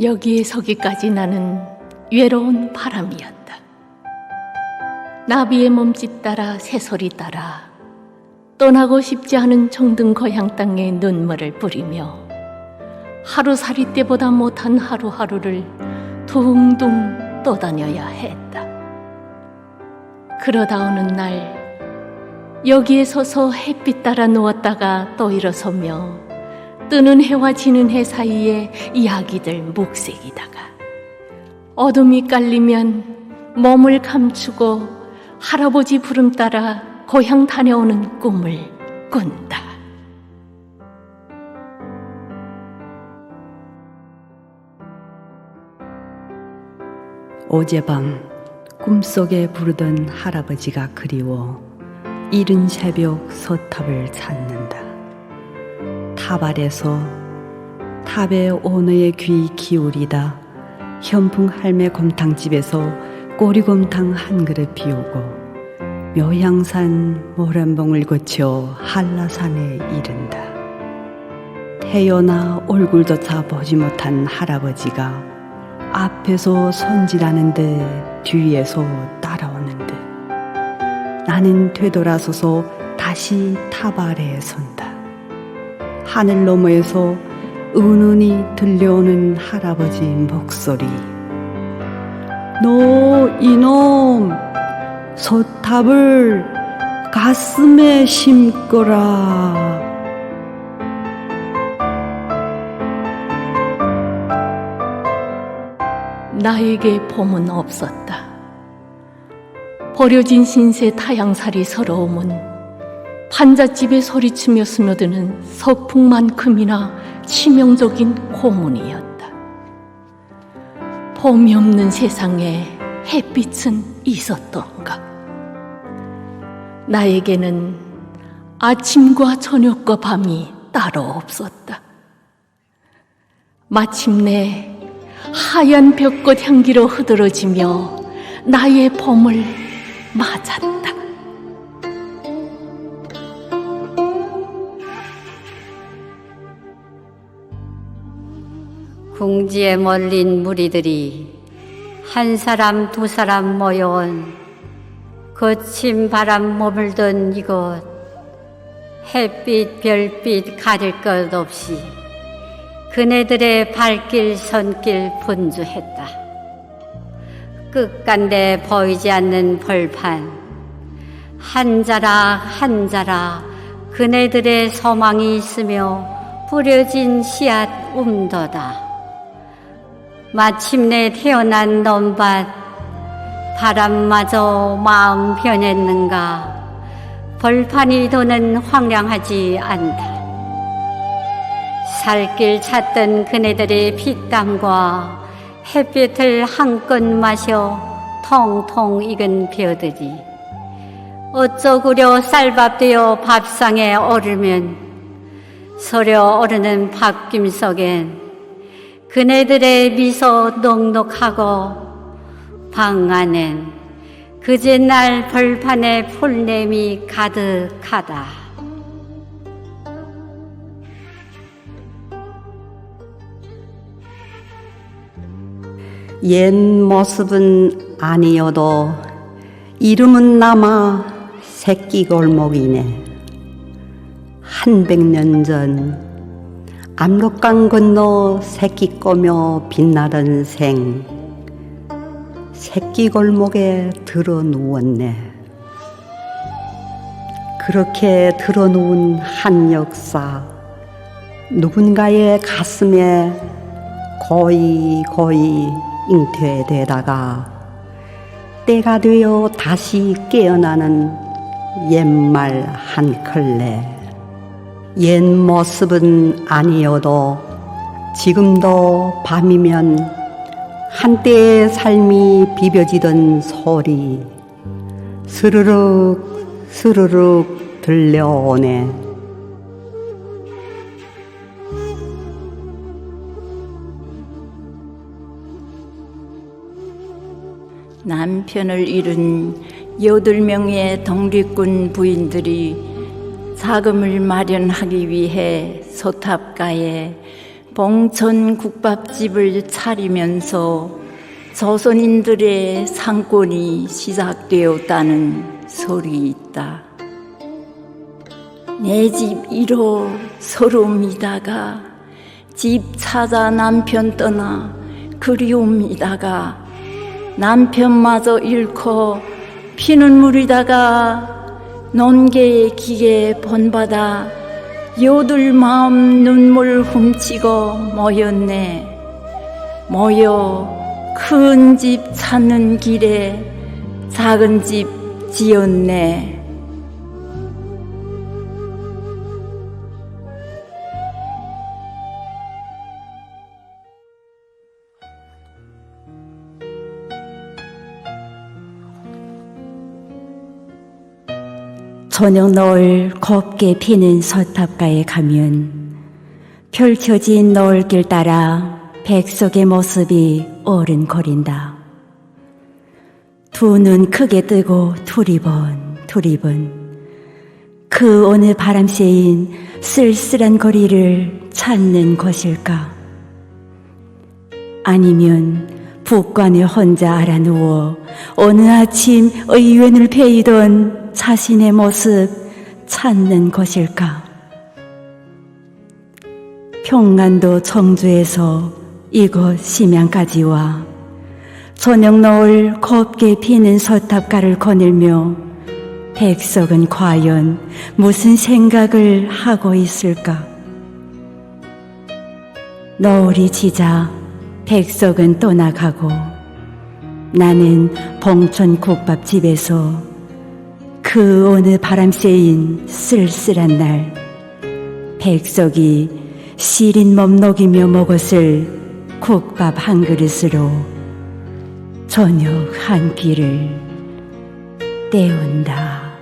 여기에 서기까지 나는 외로운 바람이었다. 나비의 몸짓 따라 새소리 따라 떠나고 싶지 않은 정든 고향 땅에 눈물을 뿌리며 하루살이 때보다 못한 하루하루를 둥둥 떠다녀야 했다. 그러다 어느 날 여기에 서서 햇빛 따라 누웠다가 또 일어서며 뜨는 해와 지는 해 사이에 이야기들 묵색이다가 어둠이 깔리면 몸을 감추고 할아버지 부름 따라 고향 다녀오는 꿈을 꾼다. 어젯밤 꿈속에 부르던 할아버지가 그리워 이른 새벽 서탑을 찾는다. 탑 아래서 탑에 오너의 귀 기울이다 현풍 할매 곰탕집에서 꼬리곰탕 한 그릇 비우고 묘향산 모란봉을 거쳐 한라산에 이른다. 태어나 얼굴조차 보지 못한 할아버지가 앞에서 손질하는 듯 뒤에서 따라오는 듯 나는 되돌아서서 다시 탑 아래에 선다. 하늘 너머에서 은은히 들려오는 할아버지 목소리. 너 이놈 소탑을 가슴에 심거라. 나에게 봄은 없었다. 버려진 신세 타양살이 서러움은 판잣집에 소리치며 스며드는 서풍만큼이나 치명적인 고문이었다. 봄이 없는 세상에 햇빛은 있었던가? 나에게는 아침과 저녁과 밤이 따로 없었다. 마침내 하얀 벽꽃 향기로 흐드러지며 나의 봄을 맞았다. 궁지에 몰린 무리들이 한 사람 두 사람 모여온 거친 바람 머물던 이곳 햇빛 별빛 가릴 것 없이 그네들의 발길 손길 분주했다. 끝간데 보이지 않는 벌판 한 자락 한 자락 그네들의 소망이 있으며 뿌려진 씨앗 움도다. 마침내 태어난 논밭 바람마저 마음 변했는가 벌판이 도는 황량하지 않다. 살길 찾던 그네들의 피땀과 햇빛을 한껏 마셔 통통 익은 벼들이 어쩌구려 쌀밥되어 밥상에 오르면 서려 오르는 밥김 속엔 그네들의 미소 녹록하고 방 안엔 그제 날 벌판에 풀냄이 가득하다. 옛 모습은 아니어도 이름은 남아 새끼 골목이네. 한백 년 전 압록강 건너 새끼 꼬며 빛나던 생. 새끼 골목에 들어 누웠네. 그렇게 들어 누운 한 역사. 누군가의 가슴에 거의 거의 잉태되다가 때가 되어 다시 깨어나는 옛말 한 클레 옛 모습은 아니어도 지금도 밤이면 한때의 삶이 비벼지던 소리 스르륵 스르륵 들려오네. 남편을 잃은 여덟 명의 독립군 부인들이 자금을 마련하기 위해 소탑가에 봉천 국밥집을 차리면서 조선인들의 상권이 시작되었다는 소리 있다. 내 집 이로 서러움이다가 집 찾아 남편 떠나 그리움이다가 남편마저 잃고 피는 물이다가 논개의 기계 본받아 요들 마음 눈물 훔치고 모였네. 모여 큰 집 찾는 길에 작은 집 지었네 저녁 노을 곱게 피는 서탑가에 가면 펼쳐진 노을길 따라 백석의 모습이 어른거린다. 두 눈 크게 뜨고 두리번 두리번 그 어느 바람새인 쓸쓸한 거리를 찾는 것일까? 아니면 북관에 혼자 알아 누워 어느 아침 의원을 베이던 자신의 모습 찾는 것일까? 평안도 청주에서 이곳 심양까지 와 저녁 노을 곱게 피는 서탑가를 거닐며 백석은 과연 무슨 생각을 하고 있을까? 노을이 지자 백석은 떠나가고 나는 봉천 국밥집에서 그 어느 바람새인 쓸쓸한 날 백석이 시린 몸 녹이며 먹었을 국밥 한 그릇으로 저녁 한 끼를 때운다.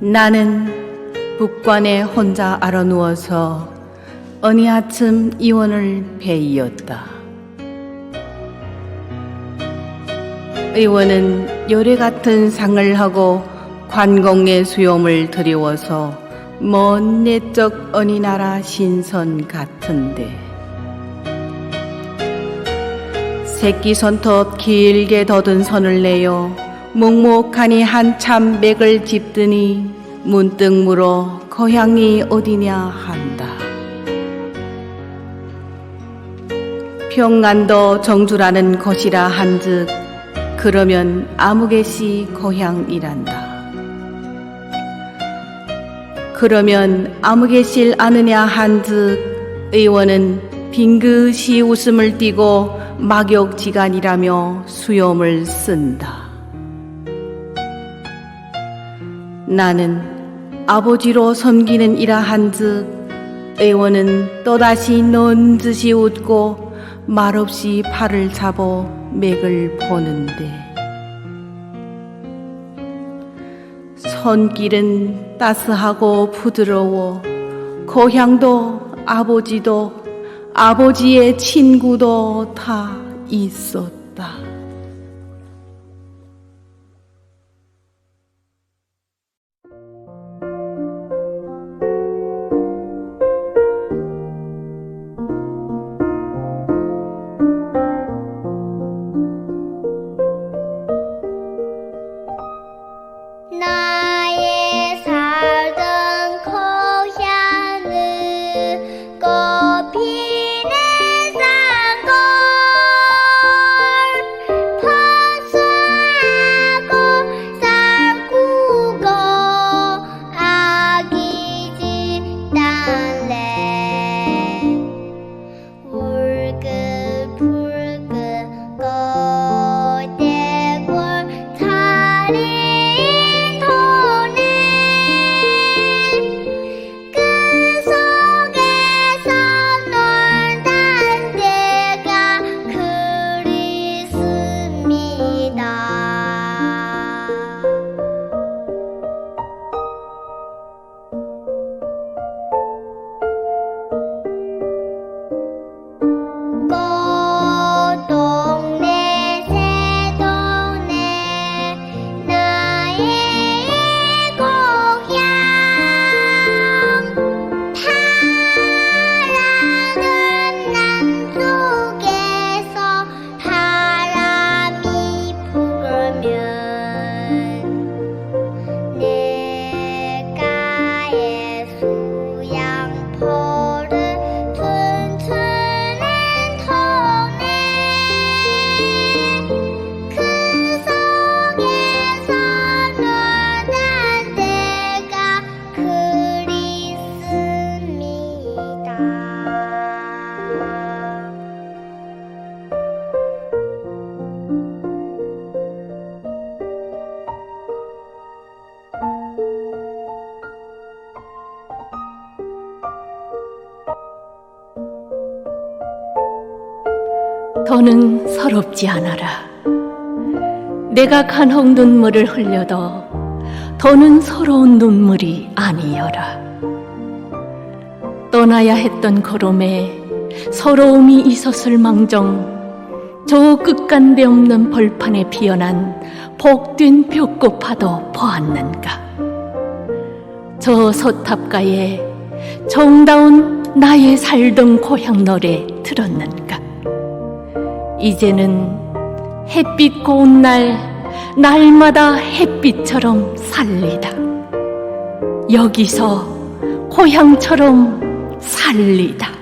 나는 북관에 혼자 알아 누워서 어느 아침 의원을 베이었다. 의원은 요래 같은 상을 하고 관공의 수염을 들이워서 먼 내적 어느 나라 신선 같은데 새끼 손톱 길게 덧은 손을 내어 묵묵하니 한참 맥을 짚더니 문득 물어 고향이 어디냐 한다. 평안도 정주라는 곳이라 한즉 그러면 아무개시 고향이란다. 그러면 아무개실 아느냐 한즉 의원은 빙긋이 웃음을 띠고 막역지간이라며 수염을 쓴다. 나는 아버지로 섬기는 이라 한즉 의원은 또다시 넌듯이 웃고 말없이 팔을 잡어 맥을 보는데 손길은 따스하고 부드러워 고향도 아버지도 아버지의 친구도 다 있었다. 서럽지 않아라. 내가 간혹 눈물을 흘려도 더는 서러운 눈물이 아니여라. 떠나야 했던 걸음에 서러움이 있었을 망정 저 끝간데 없는 벌판에 피어난 복된 벽고파도 보았는가. 저 서탑가에 정다운 나의 살던 고향 노래 들었는가. 이제는 햇빛 고운 날 날마다 햇빛처럼 살리다. 여기서 고향처럼 살리다.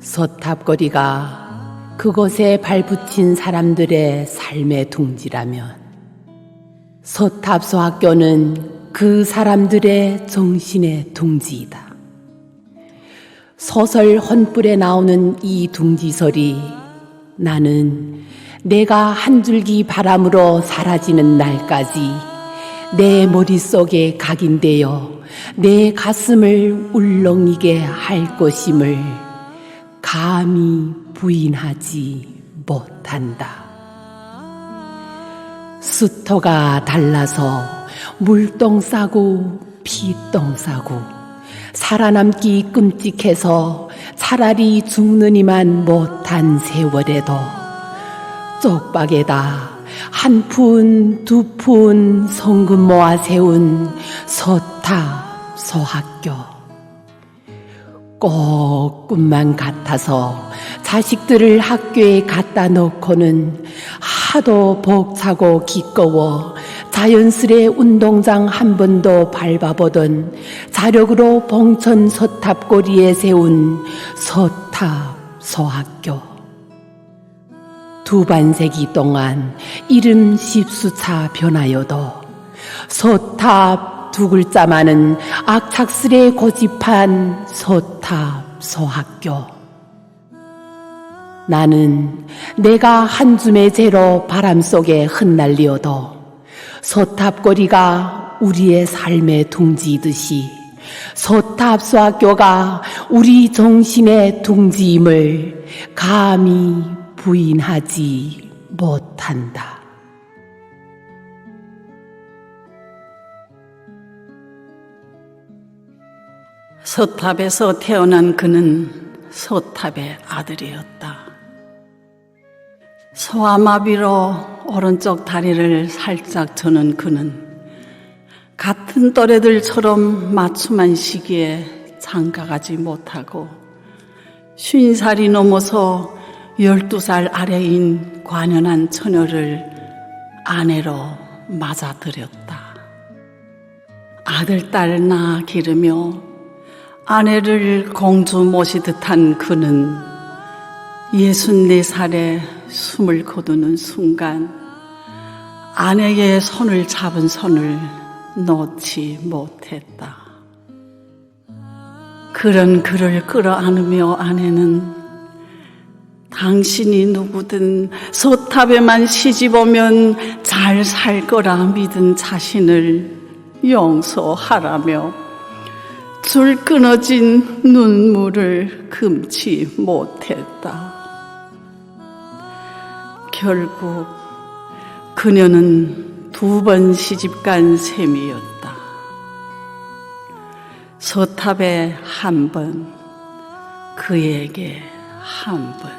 서탑거리가 그곳에 발붙인 사람들의 삶의 둥지라면 서탑소 학교는 그 사람들의 정신의 둥지이다. 소설 헌불에 나오는 이 둥지설이 나는 내가 한 줄기 바람으로 사라지는 날까지 내 머릿속에 각인되어 내 가슴을 울렁이게 할 것임을 감히 부인하지 못한다. 수터가 달라서 물똥 싸고 피똥 싸고 살아남기 끔찍해서 차라리 죽느니만 못한 세월에도 쪽박에다 한 푼, 두 푼 성금 모아 세운 서탑 소학교. 꼭 꿈만 같아서 자식들을 학교에 갖다 놓고는 하도 벅차고 기꺼워 자연스레 운동장 한 번도 밟아보던 자력으로 봉천 서탑고리에 세운 서탑 소학교. 두 반세기 동안 이름 십수차 변하여도 서탑 두 글자만은 악착스레 고집한 서탑 소학교. 나는 내가 한 줌의 재로 바람 속에 흩날리어도 서탑거리가 우리의 삶의 둥지이듯이 서탑 소학교가 우리 정신의 둥지임을 감히 부인하지 못한다. 서탑에서 태어난 그는 서탑의 아들이었다. 소아마비로 오른쪽 다리를 살짝 저는 그는 같은 또래들처럼 맞춤한 시기에 장가가지 못하고 쉰 살이 넘어서 열두 살 아래인 관연한 처녀를 아내로 맞아들였다. 아들, 딸 낳아 기르며 아내를 공주 모시듯 한 그는 64살에 숨을 거두는 순간 아내의 손을 잡은 손을 놓지 못했다. 그런 그를 끌어안으며 아내는 당신이 누구든 서탑에만 시집 오면 잘 살 거라 믿은 자신을 용서하라며 줄 끊어진 눈물을 금치 못했다. 결국 그녀는 두 번 시집 간 셈이었다. 서탑에 한 번, 그에게 한 번.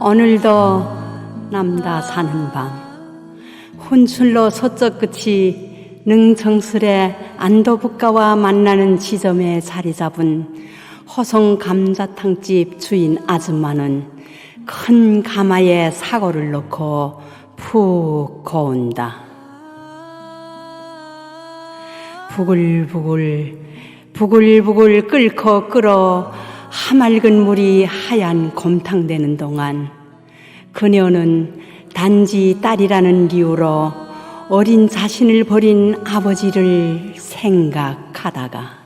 오늘도 남다 사는 밤 혼술로 서쪽 끝이 능정술의 안도북가와 만나는 지점에 자리 잡은 호송 감자탕집 주인 아줌마는 큰 가마에 사고를 넣고 푹 고운다. 부글부글 부글부글 끓고 끓어 하맑은 물이 하얀 곰탕 되는 동안 그녀는 단지 딸이라는 이유로 어린 자신을 버린 아버지를 생각하다가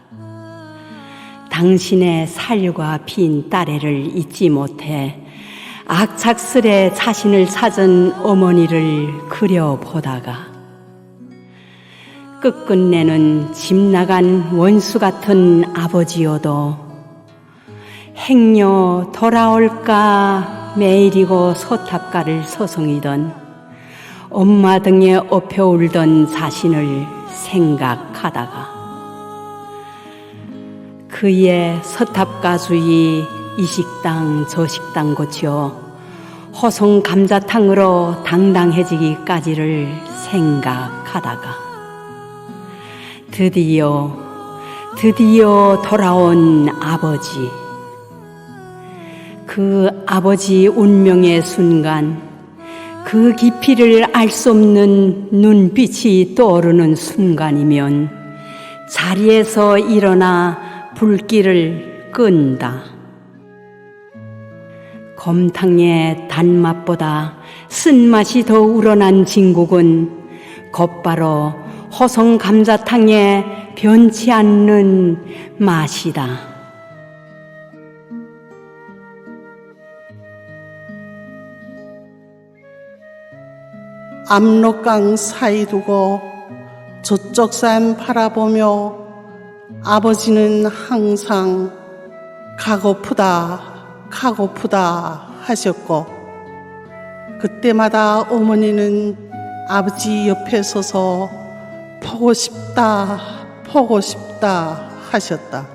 당신의 살과 빈 딸애를 잊지 못해 악착스레 자신을 찾은 어머니를 그려보다가 끝끝내는 집 나간 원수 같은 아버지여도 행여 돌아올까 매일이고 소탑가를 소송이던 엄마 등에 업혀 울던 자신을 생각하다가 그의 서탑가 주의 이 식당 저 식당 고쳐 호송 감자탕으로 당당해지기까지를 생각하다가 드디어 드디어 돌아온 아버지 그 아버지 운명의 순간 그 깊이를 알 수 없는 눈빛이 떠오르는 순간이면 자리에서 일어나 불길을 끈다. 곰탕의 단맛보다 쓴맛이 더 우러난 진국은 곧바로 호송 감자탕의 변치 않는 맛이다. 압록강 사이 두고 저쪽 산 바라보며 아버지는 항상 가고프다, 가고프다 하셨고, 그때마다 어머니는 아버지 옆에 서서 보고 싶다, 보고 싶다 하셨다.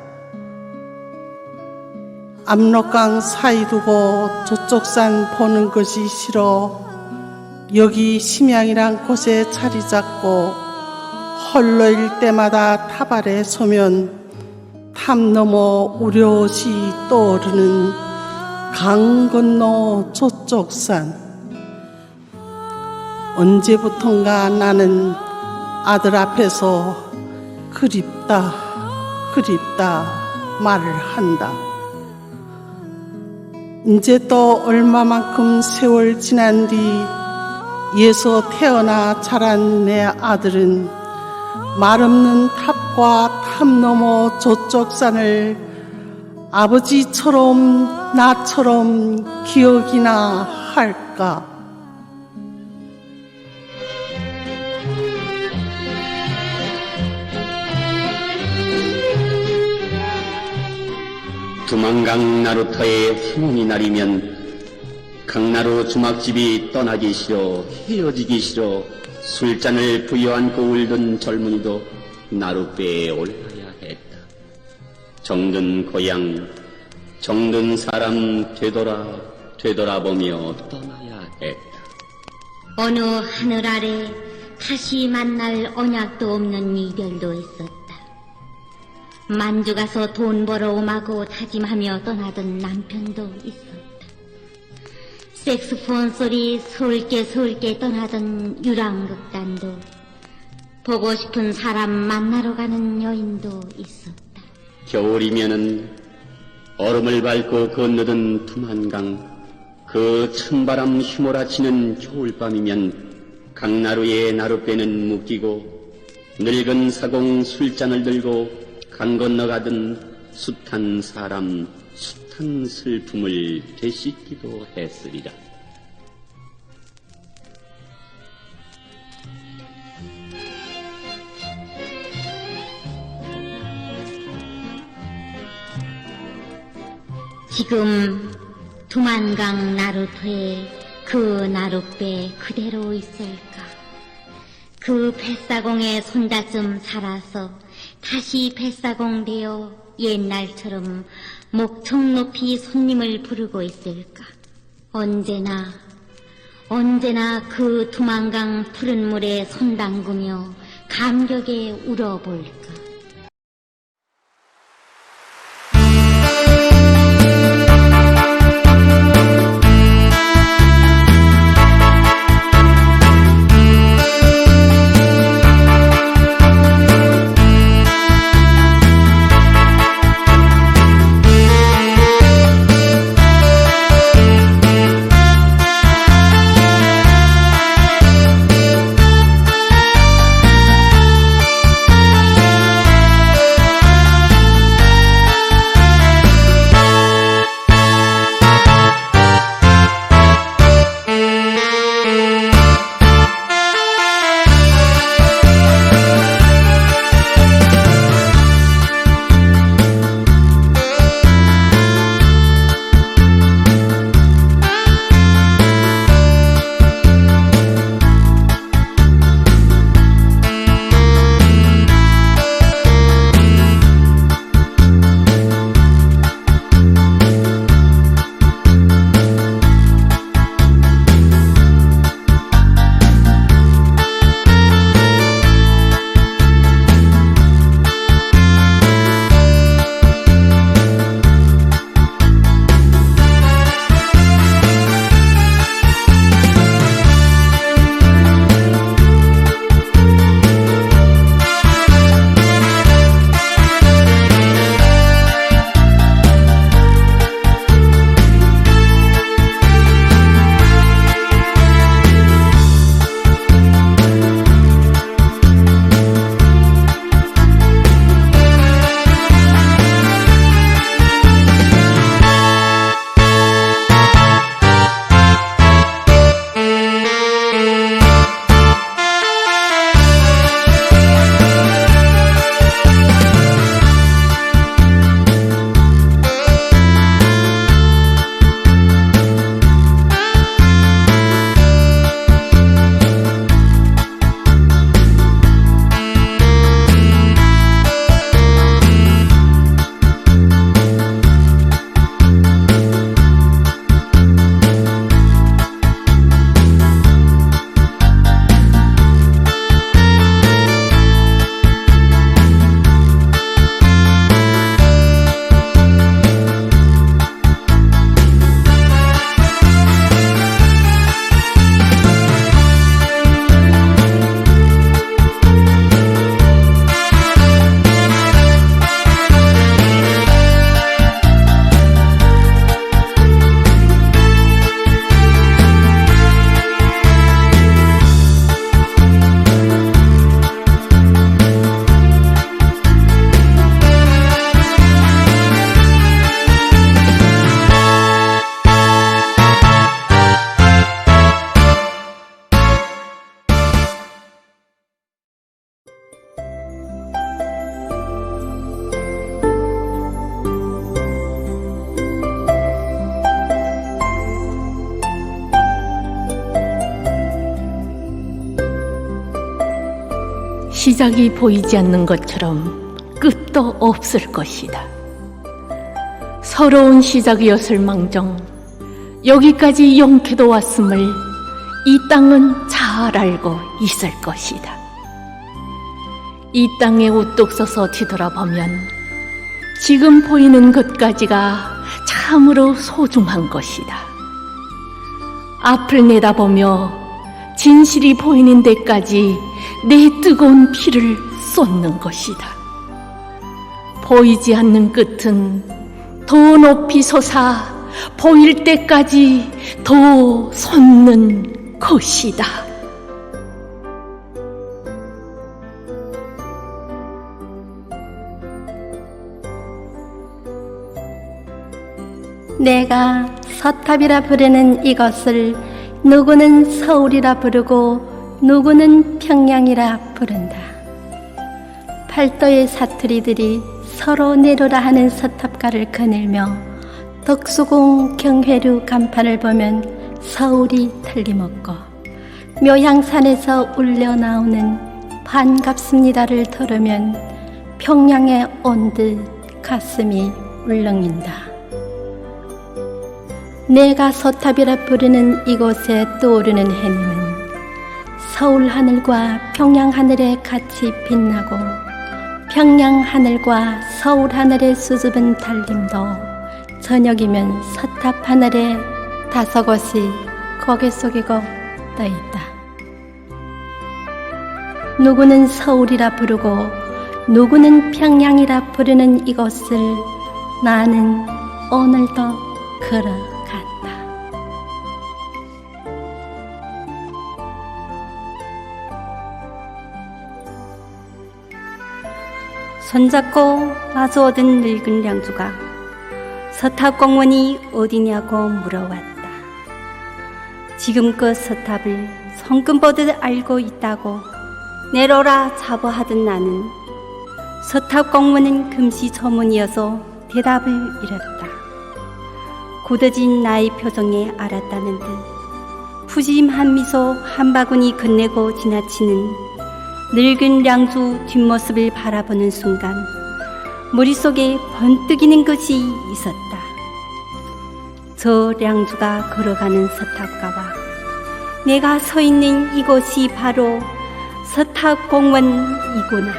압록강 사이 두고 저쪽 산 보는 것이 싫어 여기 심양이란 곳에 자리 잡고 헐러일 때마다 타발에 서면 탐 넘어 우려시 떠오르는 강 건너 저쪽 산. 언제부턴가 나는 아들 앞에서 그립다 그립다 말을 한다. 이제 또 얼마만큼 세월 지난 뒤 예서 태어나 자란 내 아들은 말없는 탑과 탑 넘어 저쪽 산을 아버지처럼 나처럼 기억이나 할까? 두만강 나루터의 후문이 날이면 강나루 주막집이 떠나기 싫어 헤어지기 싫어 술잔을 부여안고 울던 젊은이도 나룻배에 올라야 했다. 정든 고향, 정든 사람 되돌아 되돌아보며 떠나야 했다. 어느 하늘 아래 다시 만날 언약도 없는 이별도 있었다. 만주 가서 돈 벌어 오마고 다짐하며 떠나던 남편도 있었다. 색스폰 소리 서울게 떠나던 유랑극단도 보고 싶은 사람 만나러 가는 여인도 있었다. 겨울이면은 얼음을 밟고 건너던 두만강, 그 찬바람 휘몰아치는 겨울밤이면 강나루의 나룻배는 묶이고 늙은 사공 술잔을 들고 강 건너가던 숱한 사람, 숱한 슬픔을 되씹기도 했으리라. 지금 두만강 나루터에 그 나룻배 그대로 있을까? 그 뱃사공의 손자쯤 살아서 다시 뱃사공 되어 옛날처럼 목청 높이 손님을 부르고 있을까? 언제나, 언제나 그 두만강 푸른 물에 손 담그며 감격에 울어볼까? 시작이 보이지 않는 것처럼 끝도 없을 것이다. 서러운 시작이었을 망정 여기까지 용케도 왔음을 이 땅은 잘 알고 있을 것이다. 이 땅에 우뚝 서서 뒤돌아보면 지금 보이는 것까지가 참으로 소중한 것이다. 앞을 내다보며 진실이 보이는 데까지 내 뜨거운 피를 쏟는 것이다. 보이지 않는 끝은 더 높이 솟아 보일 때까지 더 솟는 것이다. 내가 서탑이라 부르는 이것을 누구는 서울이라 부르고 누구는 평양이라 부른다. 팔도의 사투리들이 서로 내로라 하는 서탑가를 거닐며 덕수궁 경회류 간판을 보면 서울이 틀림없고 묘향산에서 울려 나오는 반갑습니다를 들으면 평양에 온 듯 가슴이 울렁인다. 내가 서탑이라 부르는 이곳에 떠오르는 해님은 서울 하늘과 평양 하늘에 같이 빛나고 평양 하늘과 서울 하늘의 수줍은 달림도 저녁이면 서탑 하늘에 다섯 곳이 고개 숙이고 떠 있다. 누구는 서울이라 부르고 누구는 평양이라 부르는 이곳을 나는 오늘도 걸어 손잡고 마주 오던 늙은 량주가 서탑 공원이 어디냐고 물어왔다. 지금껏 서탑을 손금보듯 알고 있다고 내로라 자부하던 나는 서탑 공원은 금시초문이어서 대답을 잃었다. 굳어진 나의 표정에 알았다는 듯 푸짐한 미소 한 바구니 건네고 지나치는 늙은 량주 뒷모습을 바라보는 순간 머릿속에 번뜩이는 것이 있었다. 저 량주가 걸어가는 서탑가와 내가 서 있는 이곳이 바로 서탑공원이구나.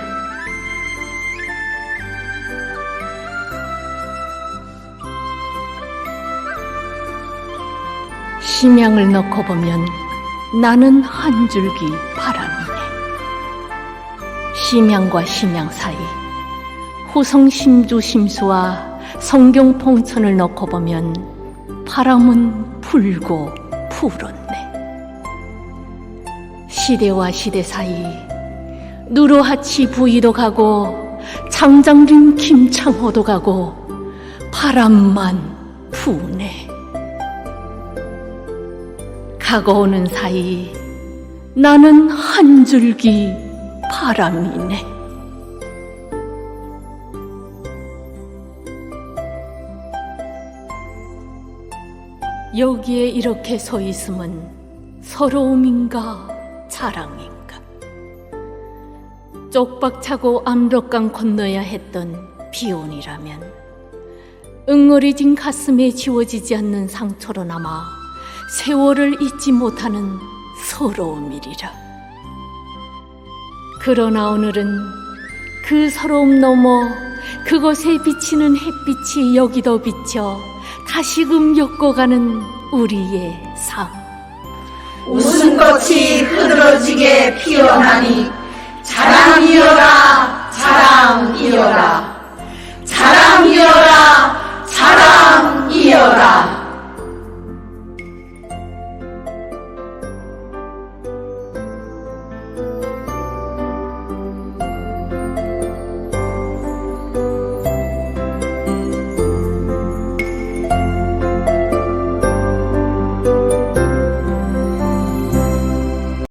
심양을 넣고 보면 나는 한 줄기 바람이네. 심양과 심양 사이 후성 심주 심수와 성경 봉천을 넣고 보면 바람은 불고 불었네. 시대와 시대 사이 누르하치 부이도 가고 장장린 김창호도 가고 바람만 부네. 가고 오는 사이 나는 한 줄기 바람이네. 여기에 이렇게 서 있음은 서러움인가 자랑인가? 쪽박차고 압록강 건너야 했던 비온이라면 응어리진 가슴에 지워지지 않는 상처로 남아 세월을 잊지 못하는 서러움이리라. 그러나 오늘은 그 서러움 넘어 그것에 비치는 햇빛이 여기도 비쳐 다시금 엮어가는 우리의 삶. 웃음꽃이 흐드러지게 피어나니 자랑이여라 자랑이여라 자랑이여라 자랑이여라